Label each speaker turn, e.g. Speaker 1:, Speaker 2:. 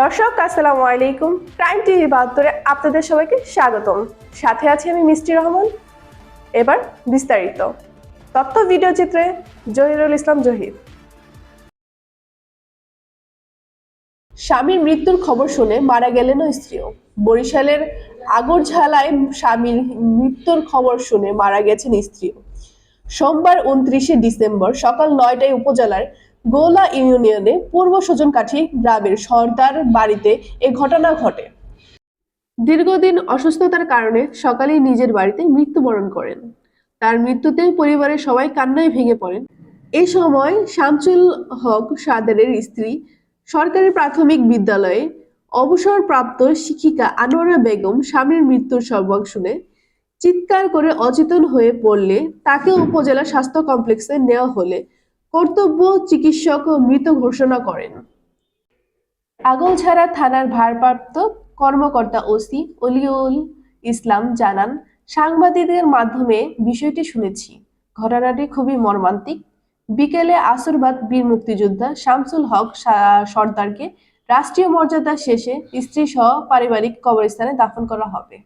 Speaker 1: দর্শক, আসসালামু আলাইকুম। ক্রাইম টিভি বাহাত্তরে আপনাদের সবাইকে স্বাগতম। সাথে আছি আমি মিষ্টি রহমান। এবার বিস্তারিত। তথ্য, ভিডিও চিত্রে জহিরুল ইসলাম জহির। স্বামীর মৃত্যুর খবর শুনে মারা গেলেন স্ত্রীও। বরিশালের আগরঝালায় স্বামীর মৃত্যুর খবর শুনে মারা গেছেন স্ত্রীও। সোমবার উনত্রিশে ডিসেম্বর সকাল নয়টায় উপজেলার গোলা ইউনিয়নে পূর্ব সজনকাঠি গ্রামের সর্দার বাড়িতে এ ঘটনা ঘটে। দীর্ঘদিন অসুস্থতার কারণে সকালেই নিজের বাড়িতে মৃত্যুবরণ করেন। তার মৃত্যুতে পরিবারের সবাই কান্নায় ভেঙে পড়েন। এই সময় শামসুল হক সাদেরের স্ত্রী সরকারি প্রাথমিক বিদ্যালয়ে অবসরপ্রাপ্ত শিক্ষিকা আনোয়ারা বেগম স্বামীর মৃত্যুর সংবাদ শুনে চিৎকার করে অচেতন হয়ে পড়লে তাকে উপজেলা স্বাস্থ্য কমপ্লেক্সে নেওয়া হলে কর্তব্য চিকিৎসক মৃত ঘোষণা করেন। আগলঝাড়া থানার ভারপ্রাপ্ত কর্মকর্তা ওসি অলিউল ইসলাম জানান, সাংবাদিকদের মাধ্যমে বিষয়টি শুনেছি। ঘটনাটি খুবই মর্মান্তিক। বিকেলে আসরবাদ বীর মুক্তিযোদ্ধা শামসুল হক সর্দারকে রাষ্ট্রীয় মর্যাদা শেষে স্ত্রী সহ পারিবারিক কবরস্থানে দাফন করা হবে।